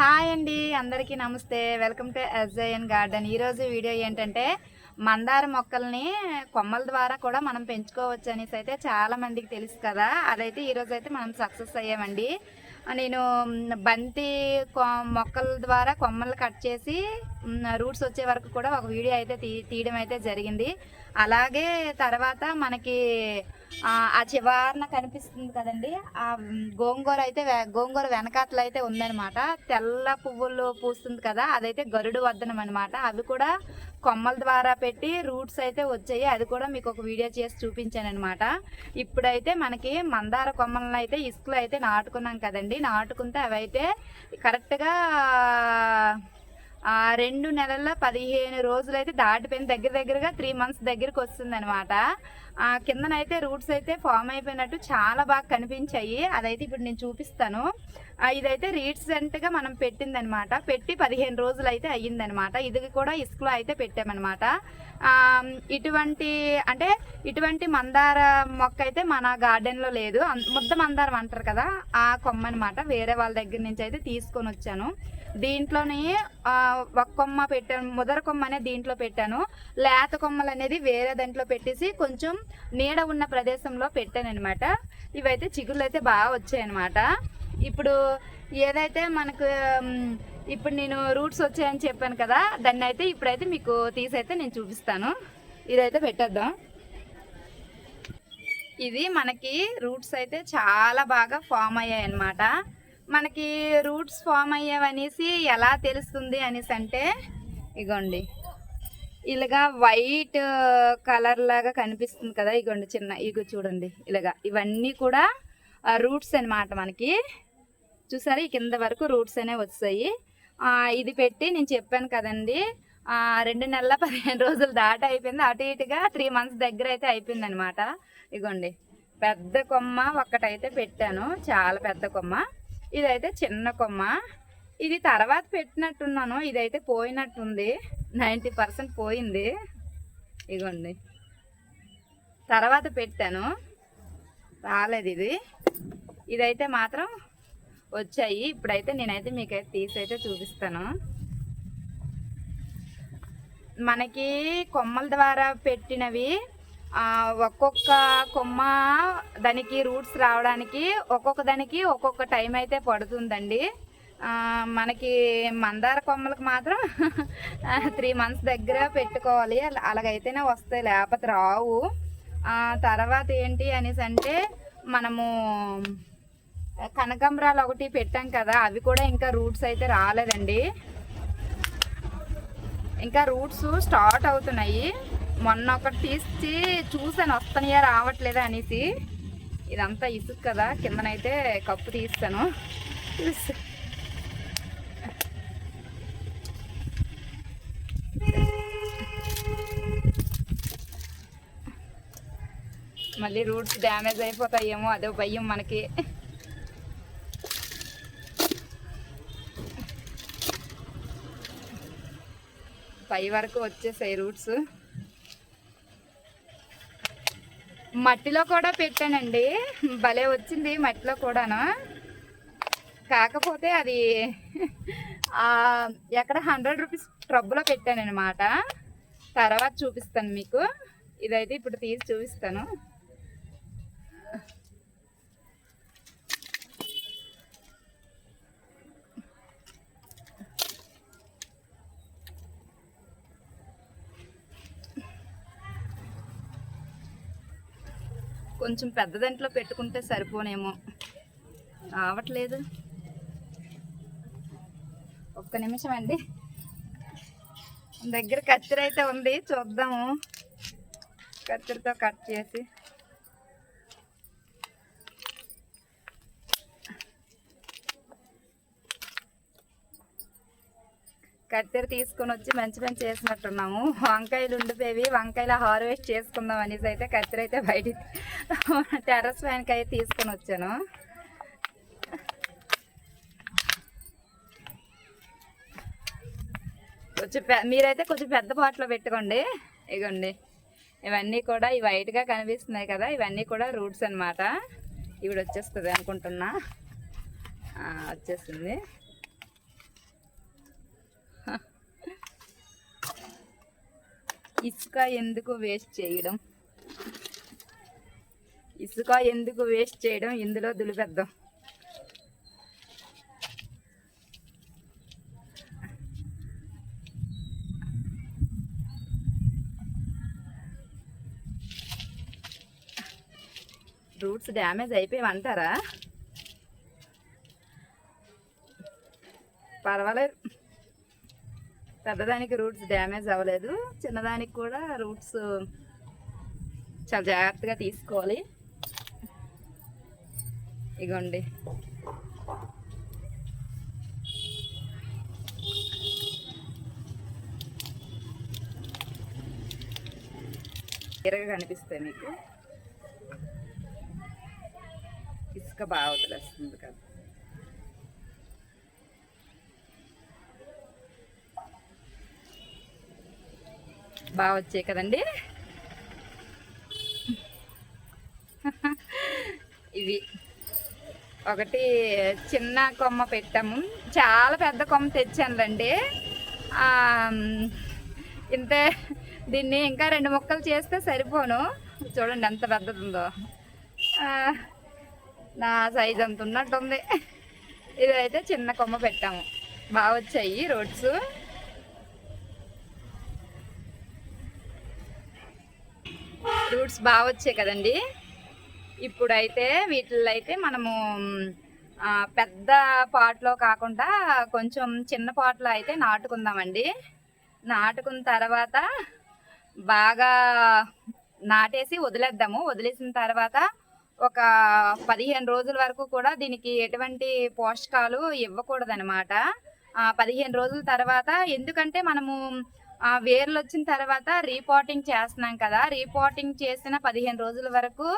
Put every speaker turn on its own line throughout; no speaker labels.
Hi అండి అందరికీ నమస్తే. Welcome to SIN garden. ఈరోజు వీడియో ఏంటంటే మందార మొక్కల్ని కొమ్మల ద్వారా కూడా మనం పెంచుకోవచ్చు అనేసి అయితే చాలా మందికి తెలుసు కదా. అదైతే ఈరోజు అయితే మనం సక్సెస్ అయ్యామండి. నేను బంతి కొ- మొక్కల ద్వారా కొమ్మలు కట్ చేసి రూట్స్ వచ్చే వరకు కూడా ఒక వీడియో అయితే తీ తీయడం అయితే జరిగింది. అలాగే తర్వాత మనకి ఆ ఆ చివరన కనిపిస్తుంది కదండి. ఆ గోంగూర అయితే గోంగూర వెనకాతలు అయితే ఉందనమాట తెల్ల పువ్వులు పూస్తుంది కదా అదైతే గరుడు వద్దనం అనమాట అవి కూడా కొమ్మల ద్వారా పెట్టి రూట్స్ అయితే వచ్చాయి. అది కూడా మీకు ఒక వీడియో చేసి చూపించాను అనమాట ఇప్పుడైతే మనకి మందార కొమ్మలను అయితే ఇసుకలో అయితే నాటుకున్నాం కదండి. నాటుకుంటే అవి అయితే కరెక్ట్గా రెండు నెలల పదిహేను రోజులు అయితే దాటిపోయిన దగ్గర దగ్గరగా త్రీ మంత్స్ దగ్గరికి వస్తుంది అనమాట కిందనైతే రూట్స్ అయితే ఫామ్ అయిపోయినట్టు చాలా బాగా కనిపించాయి. అదైతే ఇప్పుడు నేను చూపిస్తాను. ఇదైతే రీసెంట్గా మనం పెట్టిందనమాట పెట్టి పదిహేను రోజులు అయితే అయ్యిందనమాట ఇది కూడా ఇసుకలో అయితే పెట్టామన్నమాట. ఇటువంటి అంటే ఇటువంటి మందార మొక్క అయితే మన గార్డెన్లో లేదు. ముద్ద మందారం అంటారు కదా ఆ కొమ్మ అనమాట వేరే వాళ్ళ దగ్గర నుంచి అయితే తీసుకొని వచ్చాను. దీంట్లోనే ఒక కొమ్మ పెట్టాను ముదర కొమ్మ అనేది దీంట్లో పెట్టాను. లేత కొమ్మలు అనేది వేరే దాంట్లో పెట్టేసి కొంచెం నీడ ఉన్న ప్రదేశంలో పెట్టాను అనమాట ఇవైతే చిగుళ్ళు అయితే బాగా వచ్చాయన్నమాట. ఇప్పుడు ఏదైతే మనకు ఇప్పుడు నేను రూట్స్ వచ్చాయని చెప్పాను కదా దాన్ని అయితే ఇప్పుడైతే మీకు తీసైతే నేను చూపిస్తాను. ఇదైతే పెట్టేద్దాం. ఇది మనకి రూట్స్ అయితే చాలా బాగా ఫామ్ అయ్యాయి అన్నమాట మనకి రూట్స్ ఫామ్ అయ్యావనేసి ఎలా తెలుస్తుంది అనేసి అంటే ఇగోండి. ఇలాగా వైట్ కలర్ లాగా కనిపిస్తుంది కదా ఇగోండి చిన్న ఇగో చూడండి. ఇలాగా ఇవన్నీ కూడా రూట్స్ అన్నమాట మనకి. చూసారా ఈ కింద వరకు రూట్స్ అనేవి వచ్చాయి. ఇది పెట్టి నేను చెప్పాను కదండి రెండు నెలల పదిహేను రోజులు దాట అయిపోయింది. అటు ఇటుగా త్రీ మంత్స్ దగ్గర అయితే అయిపోయింది అనమాట ఇగోండి పెద్ద కొమ్మ ఒక్కటైతే పెట్టాను. చాలా పెద్ద కొమ్మ. ఇదైతే చిన్న కొమ్మ. ఇది తర్వాత పెట్టినట్టున్నాను. ఇదైతే పోయినట్టుంది. నైంటీ పర్సెంట్ పోయింది. ఇగోండి. తర్వాత పెట్టాను. రాలేదు ఇది. ఇదైతే మాత్రం వచ్చాయి. ఇప్పుడైతే నేనైతే మీకైతే తీసైతే చూపిస్తాను. మనకి కొమ్మల ద్వారా పెట్టినవి ఒక్కొక్క కొమ్మ దానికి రూట్స్ రావడానికి ఒక్కొక్క దానికి ఒక్కొక్క టైం అయితే పడుతుందండి. మనకి మందార కొమ్మలకు మాత్రం త్రీ మంత్స్ దగ్గర పెట్టుకోవాలి. అలా- అలాగైతేనే వస్తాయి లేకపోతే రావు. తర్వాత ఏంటి అనేసి అంటే మనము కనకాంబరాలు ఒకటి పెట్టాం కదా అవి కూడా ఇంకా రూట్స్ అయితే రాలేదండి. ఇంకా రూట్స్ స్టార్ట్ అవుతున్నాయి. మొన్న ఒకటి తీసి చూసాను వస్తున్నాయా రావట్లేదా అనేసి. ఇదంతా ఇసుక కదా కిందనైతే కప్పు తీస్తాను. మళ్ళీ రూట్స్ డ్యామేజ్ అయిపోతాయేమో అదే భయం మనకి. పై వరకు వచ్చేసాయి రూట్స్. మట్టిలో కూడా పెట్టానండి. భలే వచ్చింది మట్టిలో కూడాను. కాకపోతే అది ఎక్కడ హండ్రెడ్ రూపీస్ ట్రబ్బులో పెట్టాను అనమాట తర్వాత చూపిస్తాను మీకు. ఇదైతే ఇప్పుడు తీసి చూపిస్తాను. కొంచెం పెద్ద దాంట్లో పెట్టుకుంటే సరిపోనేమో. రావట్లేదు. ఒక్క నిమిషం అండి. దగ్గర కత్తిర అయితే ఉంది చూద్దాము. కత్తిరితో కట్ చేసి. కత్తెర తీసుకొని వచ్చి మంచి పని చేసినట్టున్నాము. వంకాయలు ఉండిపోయి వంకాయలు హార్వెస్ట్ చేసుకుందాం అనేసి అయితే కత్తెర అయితే బయట టెర్రస్ పైనకి అయితే తీసుకొని వచ్చాను. కొంచెం మీరైతే కొంచెం పెద్ద బాటిలో పెట్టుకోండి. ఇగోండి. ఇవన్నీ కూడా ఈ వైట్గా కనిపిస్తున్నాయి కదా ఇవన్నీ కూడా రూట్స్ అనమాట ఇవిడ వచ్చేస్తుంది అనుకుంటున్నా వచ్చేస్తుంది ఇసుక ఎందుకు వేస్ట్ చేయడం? ఇసుక ఎందుకు వేస్ట్ చేయడం? ఇందులో దులిపేద్దాం. రూట్స్ డ్యామేజ్ అయిపోయామంటారా పర్వాలేదు. పెద్దదానికి రూట్స్ డ్యామేజ్ అవ్వలేదు చిన్నదానికి కూడా రూట్స్ చాలా జాగ్రత్తగా తీసుకోవాలి. ఇగోండి. ఎరగా కనిపిస్తాయి మీకు. ఇసుక బాగా వదిలేస్తుంది కదా. బాగా వచ్చాయి కదండి. ఇవి. ఒకటి చిన్న కొమ్మ పెట్టాము. చాలా పెద్ద కొమ్మ తెచ్చానులండి. ఇంతే. దీన్ని ఇంకా రెండు ముక్కలు చేస్తే సరిపోను. చూడండి ఎంత పెద్దది ఉందో నా సైజ్ అంత ఉన్నట్టుంది ఇదైతే చిన్న కొమ్మ పెట్టాము. బాగా వచ్చాయి రోడ్స్. ఫ్రూట్స్ బాగా వచ్చాయి కదండి. ఇప్పుడైతే వీటిల్లో అయితే మనము పెద్ద పాట్లో కాకుండా కొంచెం చిన్న పాట్లో అయితే నాటుకుందామండి. నాటుకున్న తర్వాత బాగా నాటేసి వదిలేద్దాము. వదిలేసిన తర్వాత ఒక పదిహేను రోజుల వరకు కూడా దీనికి ఎటువంటి పోషకాలు ఇవ్వకూడదనమాట పదిహేను రోజుల తర్వాత ఎందుకంటే మనము ఆ, వేర్లు వచ్చిన తర్వాత రీపోటింగ్ చేస్తున్నాం కదా. రీపోటింగ్ చేసిన పదిహేను రోజుల వరకు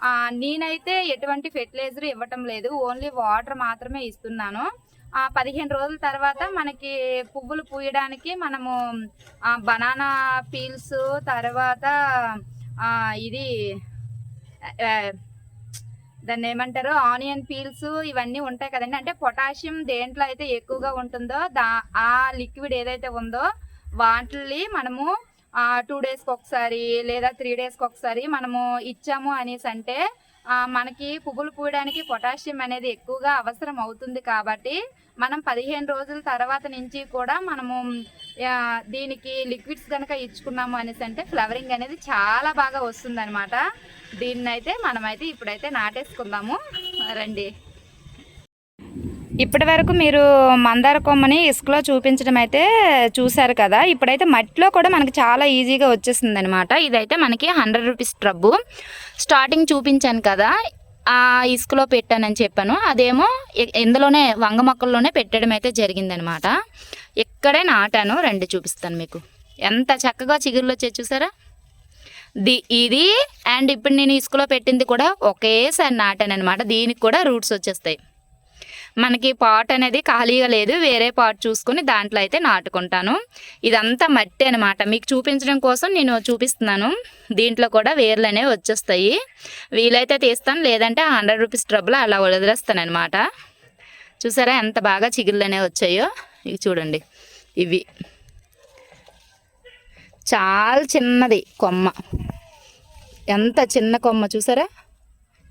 ఆ, నేనైతే ఎటువంటి ఫెర్టిలైజర్ ఇవ్వటం లేదు. ఓన్లీ వాటర్ మాత్రమే ఇస్తున్నాను. ఆ పదిహేను రోజుల తర్వాత మనకి పువ్వులు పూయడానికి మనము బనానా పీల్స్ తర్వాత ఇది దాన్ని ఏమంటారు? ఆనియన్ పీల్స్ ఇవన్నీ ఉంటాయి కదండి. అంటే పొటాషియం దేంట్లో అయితే ఎక్కువగా ఉంటుందో దా ఆ లిక్విడ్ ఏదైతే ఉందో వాటిని మనము టూ డేస్కి ఒకసారి లేదా త్రీ డేస్కి ఒకసారి మనము ఇచ్చాము అనేసి అంటే మనకి పువ్వులు పూయడానికి పొటాషియం అనేది ఎక్కువగా అవసరం అవుతుంది కాబట్టి మనం పదిహేను రోజుల తర్వాత నుంచి కూడా మనము దీనికి లిక్విడ్స్ కనుక ఇచ్చుకున్నాము అనేసి అంటే ఫ్లవరింగ్ అనేది చాలా బాగా వస్తుంది అనమాట దీన్ని అయితే మనమైతే ఇప్పుడైతే నాటేసుకుందాము. రండి. ఇప్పటి వరకు మీరు మందార కొమ్మని ఇసుకలో చూపించడం అయితే చూశారు కదా. ఇప్పుడైతే మట్టిలో కూడా మనకి చాలా ఈజీగా వచ్చేసింది అనమాట ఇదైతే మనకి హండ్రెడ్ రూపీస్ ట్రబ్బు స్టార్టింగ్ చూపించాను కదా. ఆ ఇసుకలో పెట్టానని చెప్పాను. అదేమో ఇందులోనే వంగ మొక్కల్లోనే పెట్టడం అయితే జరిగిందనమాట ఇక్కడే నాటాను. రెండు చూపిస్తాను మీకు. ఎంత చక్కగా చిగురులు వచ్చే చూసారా? ది ఇది అండ్ ఇప్పుడు నేను ఇసుకలో పెట్టింది కూడా ఒకేసారి నాటాను అనమాట దీనికి కూడా రూట్స్ వచ్చేస్తాయి. మనకి పాట్ అనేది ఖాళీగా లేదు వేరే పాట్ చూసుకుని దాంట్లో అయితే నాటుకుంటాను. ఇదంతా మట్టి అనమాట మీకు చూపించడం కోసం నేను చూపిస్తున్నాను. దీంట్లో కూడా వేర్లు అనేవి వచ్చేస్తాయి. వీలైతే తీస్తాను లేదంటే హండ్రెడ్ రూపీస్ ట్రబుల్ అలా వదిలేస్తాను అనమాట చూసారా ఎంత బాగా చిగుళ్ళు అనేవి వచ్చాయో? ఇవి చూడండి. ఇవి. చాలా చిన్నది కొమ్మ. ఎంత చిన్న కొమ్మ చూసారా?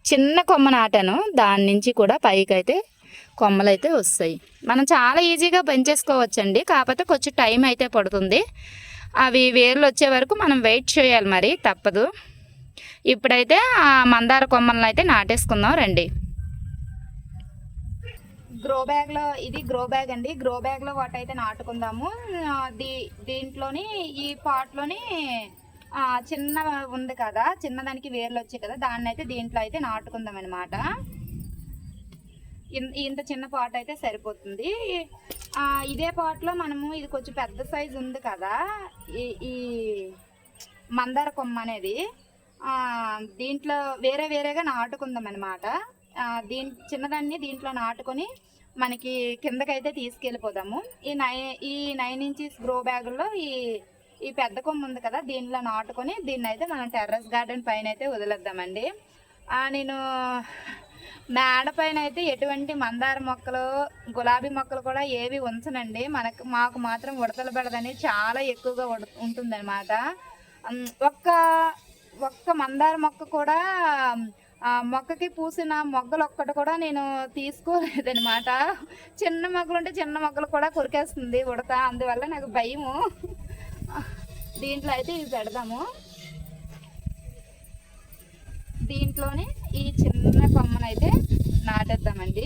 చిన్న కొమ్మ నాటాను. దాని నుంచి కూడా పైకి అయితే కొమ్మలు అయితే వస్తాయి. మనం చాలా ఈజీగా పెంచేసుకోవచ్చండి. కాకపోతే కొంచెం టైం అయితే పడుతుంది. అవి వేర్లు వచ్చే వరకు మనం వెయిట్ చేయాలి మరి తప్పదు. ఇప్పుడైతే ఆ మందార కొమ్మలను అయితే నాటేసుకుందాం రండి. గ్రో బ్యాగ్లో ఇది గ్రో బ్యాగ్ అండి. గ్రో బ్యాగ్లో వాటి అయితే నాటుకుందాము దీ దీంట్లోని ఈ పాట్లోని చిన్న ఉంది కదా చిన్నదానికి వేర్లు వచ్చాయి కదా దాన్ని అయితే దీంట్లో అయితే నాటుకుందాం అనమాట ఇంత చిన్న పాట్ అయితే సరిపోతుంది. ఇదే పాట్లో మనము ఇది కొంచెం పెద్ద సైజు ఉంది కదా. ఈ ఈ మందార కొమ్మ అనేది దీంట్లో వేరే వేరేగా నాటుకుందాం అనమాట దీని చిన్నదాన్ని దీంట్లో నాటుకొని మనకి కిందకైతే తీసుకెళ్ళిపోదాము. ఈ నై ఈ నైన్ ఇంచెస్ గ్రో బ్యాగుల్లో ఈ ఈ పెద్ద కొమ్మ ఉంది కదా దీనిలో నాటుకొని దీన్ని అయితే మనం టెర్రస్ గార్డెన్ పైన అయితే వదిలేద్దామండి నేను మేడ పైన అయితే ఎటువంటి మందార మొక్కలు గులాబీ మొక్కలు కూడా ఏవి ఉంచనండి. మనకు మాకు మాత్రం ఉడతలు పెడదని చాలా ఎక్కువగా ఉడ ఉంటుందన్నమాట. ఒక్క ఒక్క మందార మొక్క కూడా మొక్కకి పూసిన మొగ్గలు ఒక్కటి కూడా నేను తీసుకోలేదనమాట చిన్న మొగ్గలు ఉంటే చిన్న మొగ్గలు కూడా కొరికేస్తుంది ఉడత. అందువల్ల నాకు భయము. దీంట్లో అయితే ఇవి పెడదాము. దీంట్లోనే అయితే నాటేద్దామండి.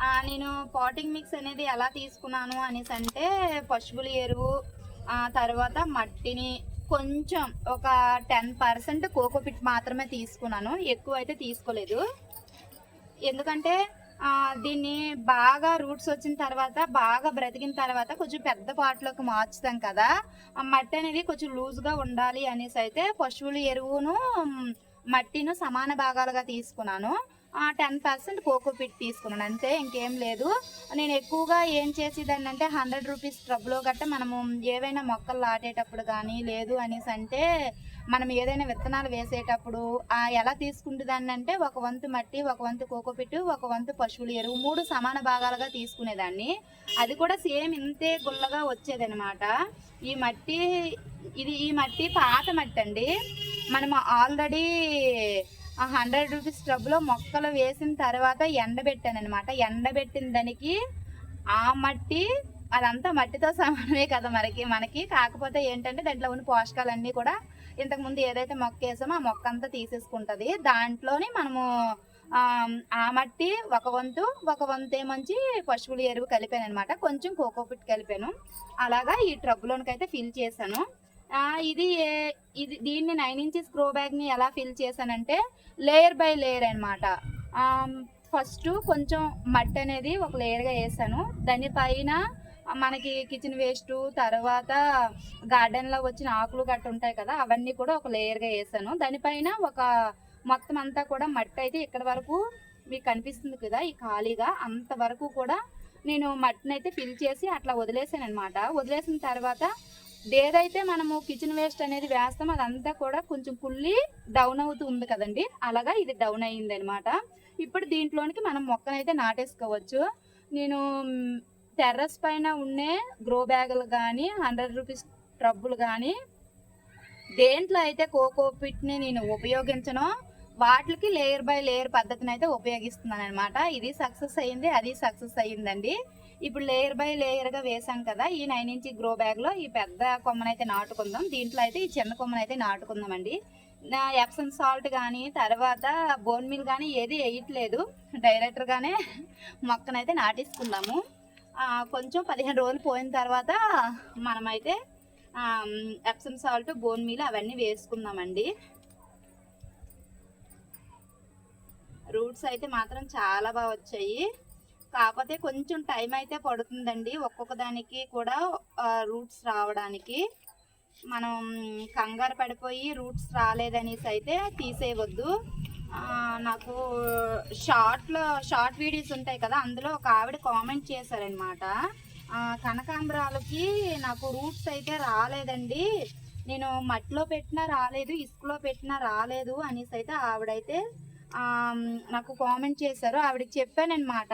ఆ, నేను పాటింగ్ మిక్స్ అనేది ఎలా తీసుకున్నాను అనేసి అంటే పశువుల ఎరువు ఆ తర్వాత మట్టిని కొంచెం ఒక టెన్ పర్సెంట్ కోకోపిట్ మాత్రమే తీసుకున్నాను. ఎక్కువ అయితే తీసుకోలేదు. ఎందుకంటే దీన్ని బాగా రూట్స్ వచ్చిన తర్వాత బాగా బ్రతికిన తర్వాత కొంచెం పెద్ద పాటలోకి మార్చుతాం కదా. ఆ మట్టి అనేది కొంచెం లూజ్గా ఉండాలి అనేసి అయితే పశువుల ఎరువును మట్టిను సమాన భాగాలుగా తీసుకున్నాను. టెన్ పర్సెంట్ కోకో పిట్ తీసుకున్నాను అంతే ఇంకేం లేదు. నేను ఎక్కువగా ఏం చేసేదాన్ని అంటే హండ్రెడ్ రూపీస్ ట్రబ్లో గట్ట మనము ఏవైనా మొక్కలు నాటేటప్పుడు కానీ లేదు అనేసి అంటే మనం ఏదైనా విత్తనాలు వేసేటప్పుడు ఎలా తీసుకుంటుందాన్ని అంటే ఒక వంతు మట్టి ఒక వంతు కోకోపిట్ ఒక వంతు పశువుల ఎరువు మూడు సమాన భాగాలుగా తీసుకునేదాన్ని. అది కూడా సేమ్ ఇంతే గుల్లగా వచ్చేదనమాట ఈ మట్టి ఇది ఈ మట్టి పాత మట్టి అండి మనం ఆల్రెడీ ఆ హండ్రెడ్ రూపీస్ ట్రబ్లో మొక్కలు వేసిన తర్వాత ఎండబెట్టాను అనమాట ఎండబెట్టిన దానికి ఆ మట్టి అదంతా మట్టితో సమానమే కదా మనకి మనకి. కాకపోతే ఏంటంటే దాంట్లో ఉన్న పోషకాలన్నీ కూడా ఇంతకుముందు ఏదైతే మొక్క వేసామో ఆ మొక్క అంతా తీసేసుకుంటుంది. దాంట్లోనే మనము ఆ, మట్టి ఒక వంతు ఒక వంతు ఏమంచి పశువుల ఎరువు కలిపాను అనమాట కొంచెం కోకోపిట్ కలిపాను. అలాగా ఈ ట్రబ్లోనికి ఫిల్ చేశాను. ఇది ఇది దీన్ని నైన్ ఇంచెస్ గ్రో బ్యాగ్ని ఎలా ఫిల్ చేశానంటే లేయర్ బై లేయర్ అనమాట ఫస్ట్ కొంచెం మట్టి అనేది ఒక లేయర్గా వేసాను. దానిపైన మనకి కిచెన్ వేస్ట్ తర్వాత గార్డెన్లో వచ్చిన ఆకులు గట్ట ఉంటాయి కదా అవన్నీ కూడా ఒక లేయర్గా వేసాను. దానిపైన ఒక మొత్తం అంతా కూడా మట్టి అయితే ఇక్కడ వరకు మీకు కనిపిస్తుంది కదా ఈ ఖాళీగా అంతవరకు కూడా నేను మట్టిని అయితే ఫిల్ చేసి అట్లా వదిలేసాను అనమాట వదిలేసిన తర్వాత ఏదైతే మనము కిచెన్ వేస్ట్ అనేది వేస్తామో అదంతా కూడా కొంచెం కుళ్ళి డౌన్ అవుతూ ఉంది కదండి. అలాగా ఇది డౌన్ అయ్యింది అనమాట ఇప్పుడు దీంట్లోనికి మనం మొక్కనైతే నాటేసుకోవచ్చు. నేను టెర్రస్ పైన ఉండే గ్రో బ్యాగులు కానీ హండ్రెడ్ రూపీస్ ట్రబ్బులు కానీ దేంట్లో అయితే కోకో పిట్ని నేను ఉపయోగించను వాటికి లేయర్ బై లేయర్ పద్ధతిని అయితే ఉపయోగిస్తున్నాను అనమాట ఇది సక్సెస్ అయ్యింది అది సక్సెస్ అయ్యిందండి. ఇప్పుడు లేయర్ బై లేయర్గా వేసాం కదా ఈ నైన్ ఇంచ్ గ్రో బ్యాగ్లో ఈ పెద్ద కొమ్మనైతే నాటుకుందాం. దీంట్లో అయితే ఈ చిన్న కొమ్మనైతే నాటుకుందామండి. నా ఎప్సన్ సాల్ట్ కానీ తర్వాత బోన్ మిల్ కానీ ఏది వేయట్లేదు. డైరెక్టర్గానే మొక్కనైతే నాటేసుకుందాము కొంచెం పదిహేను రోజులు పోయిన తర్వాత మనమైతే ఎప్సన్ సాల్ట్ బోన్ మీల్ అవన్నీ వేసుకుందామండి. రూట్స్ అయితే మాత్రం చాలా బాగా వచ్చాయి. కాకపోతే కొంచెం టైం అయితే పడుతుందండి. ఒక్కొక్క దానికి కూడా రూట్స్ రావడానికి. మనం కంగారు పడిపోయి రూట్స్ రాలేదనేసి అయితే తీసేయవద్దు. నాకు షార్ట్లో షార్ట్ వీడియోస్ ఉంటాయి కదా అందులో ఒక ఆవిడ కామెంట్ చేశారనమాట కనకాంబరాలకి నాకు రూట్స్ అయితే రాలేదండి. నేను మట్టిలో పెట్టినా రాలేదు ఇసుకలో పెట్టినా రాలేదు అనేసి అయితే ఆవిడైతే నాకు కామెంట్ చేశారు. ఆవిడకి చెప్పానమాట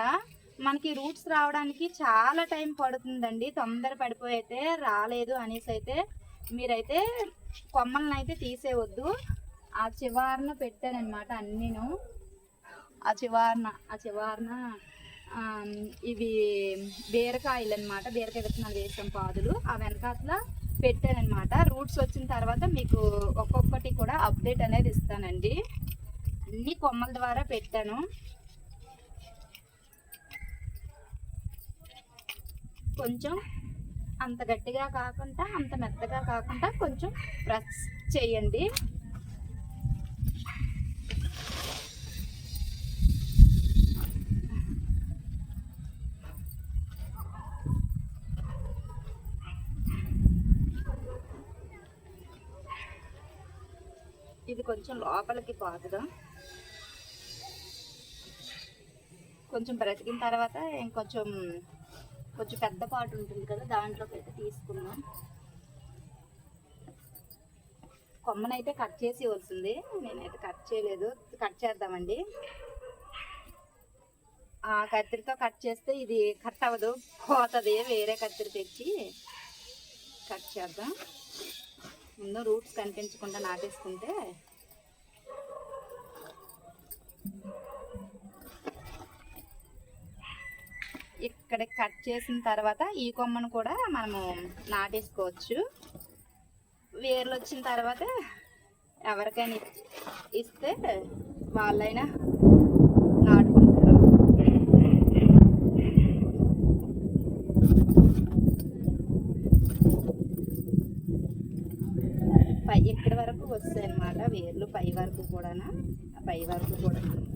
మనకి రూట్స్ రావడానికి చాలా టైం పడుతుందండి. తొందర పడిపోయి అయితే రాలేదు అనేసి అయితే మీరైతే కొమ్మలను అయితే తీసేయవద్దు ఆ చివారన పెట్టానమాట అన్నీను. ఆ చివారన ఆ చివారన ఇవి బీరకాయలు అనమాట బీరకాయ విత్తనాలు వేసాం పాదులు. ఆ వెనకాతల పెట్టానమాట రూట్స్ వచ్చిన తర్వాత మీకు ఒక్కొక్కటి కూడా అప్డేట్ అనేది ఇస్తానండి. అన్ని కొమ్మల ద్వారా పెట్టాను. కొంచెం అంత గట్టిగా కాకుండా అంత మెత్తగా కాకుండా కొంచెం ప్రెస్ చేయండి. కొంచెం లోపలికి పాకుదాం. కొంచెం బ్రతికిన తర్వాత ఇంకొంచెం కొంచెం పెద్ద పాటు ఉంటుంది కదా దాంట్లోకి అయితే తీసుకుందాం. కొమ్మనైతే కట్ చేసి ఇవ్వాల్సింది నేనైతే కట్ చేయలేదు. కట్ చేద్దామండి. ఆ కత్తిరితో కట్ చేస్తే ఇది కట్ అవ్వదు పోతుంది వేరే కత్తిరి తెచ్చి కట్ చేద్దాం. ముందు రూట్స్ కనిపించకుండా నాటేసుకుంటే ఇక్కడ కట్ చేసిన తర్వాత ఈ కొమ్మను కూడా మనము నాటేసుకోవచ్చు. వేర్లు వచ్చిన తర్వాత ఎవరికైనా ఇచ్చి- ఇస్తే వాళ్ళైనా నాటుకుంటారు. పై ఇక్కడి వరకు వస్తాయి అన్నమాట వేర్లు పై వరకు కూడా పై వరకు కూడా.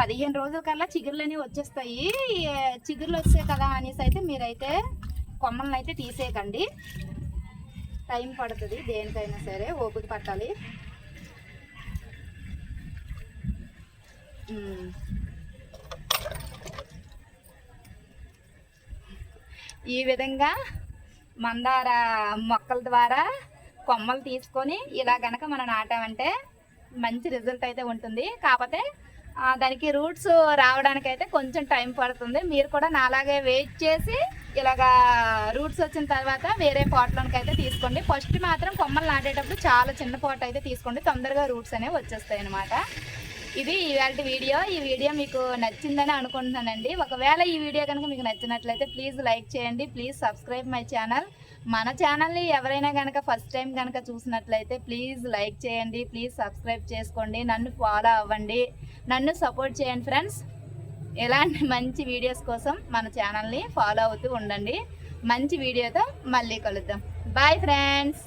పదిహేను రోజుల కల్లా చిగుర్లని వచ్చేస్తాయి. చిగురులు చిగుర్లు వచ్చాయి కదా అనేసి అయితే మీరైతే కొమ్మలను అయితే తీసేయకండి. టైం పడుతుంది దేనికైనా సరే ఓపిక పట్టాలి. ఈ విధంగా మందార మొక్కల ద్వారా కొమ్మలు తీసుకొని ఇలా గనక మనం నాటామంటే మంచి రిజల్ట్ అయితే ఉంటుంది. కాకపోతే దానికి రూట్స్ రావడానికి అయితే కొంచెం టైం పడుతుంది. మీరు కూడా నాలాగే వెయిట్ చేసి ఇలాగా రూట్స్ వచ్చిన తర్వాత వేరే పాట్లోనికి అయితే తీసుకోండి. ఫస్ట్ మాత్రం కొమ్మలు నాటేటప్పుడు చాలా చిన్న పాట్ అయితే తీసుకోండి. తొందరగా రూట్స్ అనేవి వచ్చేస్తాయి అనమాట ఇది ఇవాళ వీడియో. ఈ వీడియో మీకు నచ్చిందని అనుకుంటున్నానండి. ఒకవేళ ఈ వీడియో కనుక మీకు నచ్చినట్లయితే ప్లీజ్ లైక్ చేయండి. Please subscribe my channel. మన ఛానల్ని ఎవరైనా కనుక ఫస్ట్ టైం కనుక చూసినట్లయితే ప్లీజ్ లైక్ చేయండి. ప్లీజ్ సబ్స్క్రైబ్ చేసుకోండి. నన్ను ఫాలో అవ్వండి. నన్ను సపోర్ట్ చేయండి ఫ్రెండ్స్. ఇలాంటి మంచి వీడియోస్ కోసం మన ఛానల్ని ఫాలో అవుతూ ఉండండి. మంచి వీడియోతో మళ్ళీ కలుద్దాం. Bye friends.